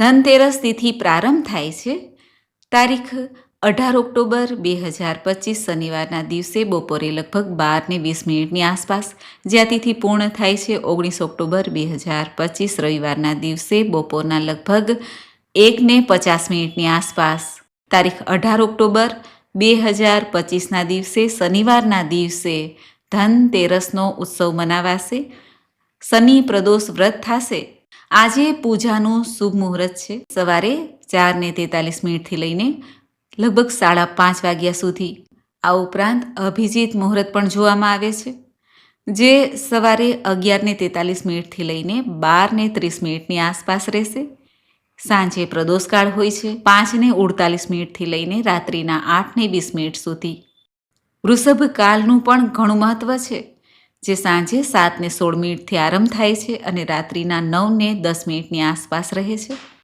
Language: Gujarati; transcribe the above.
ધનતેરસ તિથિ પ્રારંભ થાય છે. તારીખ અઢાર ઓક્ટોબર બે હજાર પચીસ શનિવારના દિવસે બપોરે લગભગ બાર ને વીસ મિનિટની આસપાસ જ્યાં તિથિ પૂર્ણ થાય છે, ઓગણીસ ઓક્ટોબર બે હજાર પચીસ રવિવારના દિવસે બપોરના લગભગ એક ને પચાસ મિનિટની આસપાસ. તારીખ અઢાર ઓક્ટોબર બે હજાર પચીસના દિવસે શનિવારના દિવસે ધનતેરસનો ઉત્સવ મનાવાશે. શનિ પ્રદોષ વ્રત થશે. આજે પૂજાનું શુભ મુહૂર્ત છે. સવારે ચાર ને તેતાલીસ મિનિટથી લઈને લગભગ સાડા પાંચ વાગ્યા સુધી આ ઉપરાંત અભિજીત મુહૂર્ત પણ જોવામાં આવે છે, જે સવારે અગિયાર ને તેતાલીસ મિનિટથી લઈને બાર ને ત્રીસ મિનિટની આસપાસ રહેશે. સાંજે પ્રદોષકાળ હોય છે. પાંચ ને ઉડતાલીસ મિનિટથી લઈને રાત્રિના આઠ ને વીસ મિનિટ સુધી. વૃષભ કાળનું પણ ઘણું મહત્વ છે. જે સાંજે સાત ને સોળ મિનિટથી આરંભ થાય છે અને રાત્રિના નવ ને દસ મિનિટની આસપાસ રહે છે.